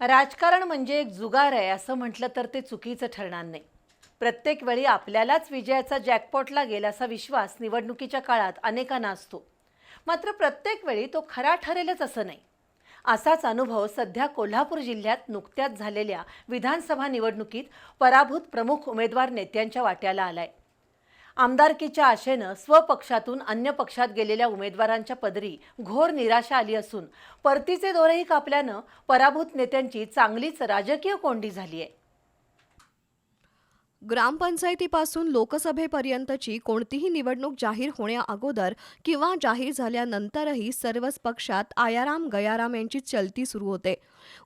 राजकारण म्हणजे एक जुगार आहे असं म्हटलं तर ते चुकीचं ठरणार नाही. प्रत्येक वेळी आपल्यालाच विजयाचा जॅकपॉट लागेल असा विश्वास निवडणुकीच्या काळात अनेकांना असतो. मात्र प्रत्येक वेळी तो खरा ठरेलच असं नाही. असाच अनुभव सध्या कोल्हापूर जिल्ह्यात नुकत्याच झालेल्या विधानसभा निवडणुकीत पराभूत प्रमुख उमेदवार नेत्यांच्या वाट्याला आलाय. आमदारकीच्या आशेनं स्वपक्षातून अन्य पक्षात गेलेल्या उमेदवारांच्या पदरी घोर निराशा आली असून परतीचे दोरेही कापल्यानं पराभूत नेत्यांची चांगलीच राजकीय कोंडी झाली आहे ग्रामपंचायतीपासून लोकसभेपर्यंतची कोणतीही निवडणूक जाहीर होण्याअगोदर किंवा जाहीर झाल्यानंतरही सर्वच पक्षात आयाराम गयाराम यांची चलती सुरू होते.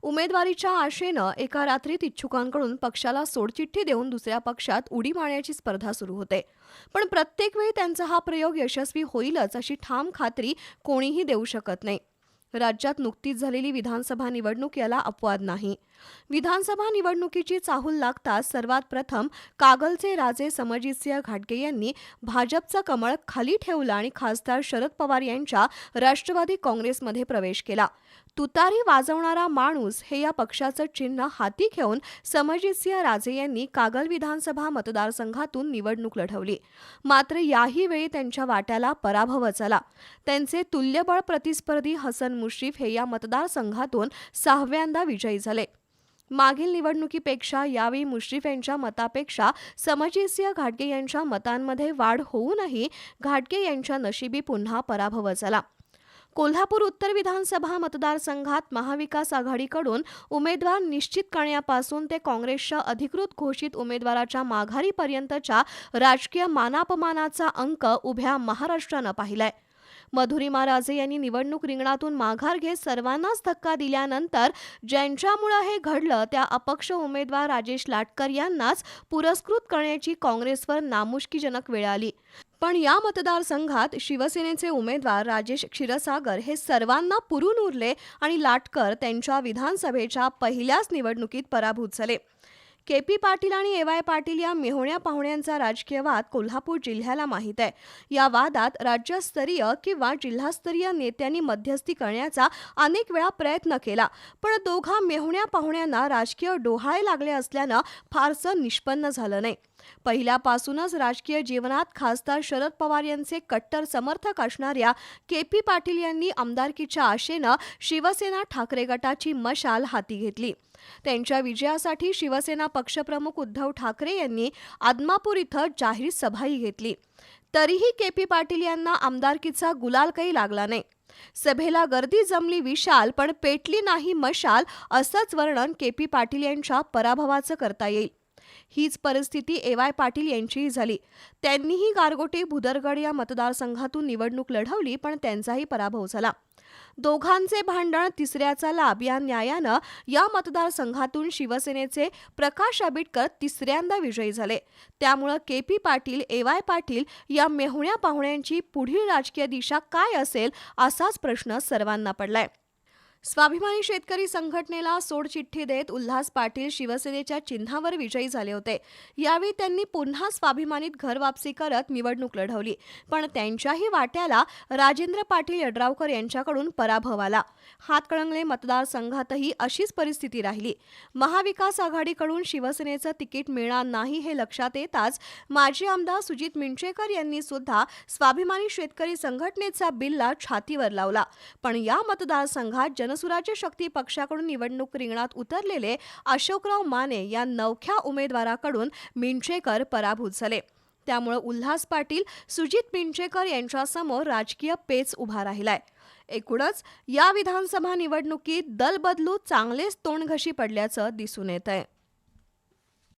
उमेदवारीच्या आशेनं एका रात्रीत इच्छुकांकडून पक्षाला सोडचिठ्ठी देऊन दुसऱ्या पक्षात उडी मारण्याची स्पर्धा सुरू होते. पण प्रत्येक वेळी त्यांचा हा प्रयोग यशस्वी होईलच अशी ठाम खात्री कोणीही देऊ शकत नाही. राज्यात नुकतीच झालेली विधानसभा निवडणूक याला अपवाद नाही. विधानसभा निवडणुकीची चाहूल लागताच सर्वात प्रथम कागलचे राजे समजितसिंह घाटगे यांनी भाजपचा कमळ खाली ठेवलं आणि खासदार शरद पवार यांच्या राष्ट्रवादी काँग्रेसमध्ये प्रवेश केला. तुतारी वाजवणारा माणूस हे या पक्षाचं चिन्ह हाती घेऊन समजितसिंह राजे यांनी कागल विधानसभा मतदारसंघातून निवडणूक लढवली. मात्र याही वेळी त्यांच्या वाट्याला पराभवच आला त्यांचे तुल्यबळ प्रतिस्पर्धी हसन मुश्रीफ हे या मतदारसंघातून सहाव्यांदा विजयी झाले. मागील निवडणुकीपेक्षा यावेळी मुश्रीफ यांच्या मतापेक्षा समजितसिंह घाटगे यांच्या मतांमध्ये वाढ होऊनही घाटगे यांच्या नशिबी पुन्हा पराभव झाला. कोल्हापूर उत्तर विधानसभा मतदारसंघात महाविकास आघाडीकडून उमेदवार निश्चित करण्यापासून ते काँग्रेसच्या अधिकृत घोषित उमेदवाराच्या माघारीपर्यंतच्या राजकीय मानापमानाचा अंक उभ्या महाराष्ट्रानं पाहिलाय. मधुरिमा राजे यांनी निवडणूक रिंगणातून माघार घेत सर्वांनाच धक्का दिल्यानंतर ज्यांच्यामुळं हे घडलं त्या अपक्ष उमेदवार राजेश लाटकर यांनाच पुरस्कृत करण्याची काँग्रेसवर नामुष्कीजनक वेळ आली. पण या मतदारसंघात शिवसेनेचे उमेदवार राजेश क्षीरसागर हे सर्वांना पुरून उरले आणि लाटकर त्यांच्या विधानसभेच्या पहिल्याच निवडणुकीत पराभूत झाले. के पी पाटील आणि ए वाय पाटील या मेहोण्या पाहुण्यांचा राजकीय वाद कोल्हापूर जिल्ह्याला माहीत आहे. या वादात राज्यस्तरीय किंवा जिल्हास्तरीय नेत्यांनी मध्यस्थी करण्याचा अनेक वेळा प्रयत्न केला पण दोघा मेहुण्या पाहुण्यांना राजकीय डोहाळे लागले असल्यानं फारसं निष्पन्न झालं नाही. पहिल्यापासूनच राजकीय जीवनात खासदार शरद पवार यांचे कट्टर समर्थक असणाऱ्या के पी पाटील यांनी आमदारकीच्या आशेनं शिवसेना ठाकरे गटाची मशाल हाती घेतली. त्यांच्या विजयासाठी शिवसेना पक्षप्रमुख उद्धव ठाकरे यांनी आदमापूर इथं जाहीर सभाही घेतली. तरीही के पी पाटील यांना आमदारकीचा गुलाल काही लागला नाही. सभेला गर्दी जमली विशाल पण पेटली नाही मशाल असंच वर्णन के पी पाटील यांच्या पराभवाचं करता येईल. हीच परिस्थिती ए वाय पाटील यांचीही झाली. त्यांनीही गारगोटी भुदरगड या मतदारसंघातून निवडणूक लढवली पण त्यांचाही पराभव झाला. दोघांचे भांडण तिसऱ्याचा लाभ या न्यायानं या मतदारसंघातून शिवसेनेचे प्रकाश आबिटकर तिसऱ्यांदा विजयी झाले. त्यामुळं K P Patil A Y Patil या मेहुण्या पाहुण्यांची पुढील राजकीय दिशा काय असेल असाच प्रश्न सर्वांना पडलाय. स्वाभिमानी शेतकरी संघटनेला सोडचिठ्ठी देत उल्हास पाटील शिवसेनेच्या चिन्हावर विजयी झाले होते. यावेळी त्यांनी पुन्हा स्वाभिमानीत घर वापसी करत निवडणूक लढवली. पण त्यांच्याही वाट्याला राजेंद्र पाटील यड्रावकर यांच्याकडून पराभव आला. हातकळंगले मतदारसंघातही अशीच परिस्थिती राहिली. महाविकास आघाडीकडून शिवसेनेचं तिकीट मिळणार नाही हे लक्षात येताच माजी आमदार सुजित मिंचेकर यांनी सुद्धा स्वाभिमानी शेतकरी संघटनेचा बिल्ला छातीवर लावला. पण या मतदारसंघात जन जनसुराज्य शक्ती पक्षाकडून निवडणूक रिंगणात उतरलेले अशोकराव माने या नवख्या उमेदवाराकडून मिंचेकर पराभूत झाले. त्यामुळे उल्हास पाटील सुजित मिंचेकर यांच्यासमोर राजकीय पेच उभा राहिलाय. एकूणच या विधानसभा निवडणुकीत दल बदलू चांगलेच तोंडघशी पडल्याचं दिसून येत आहे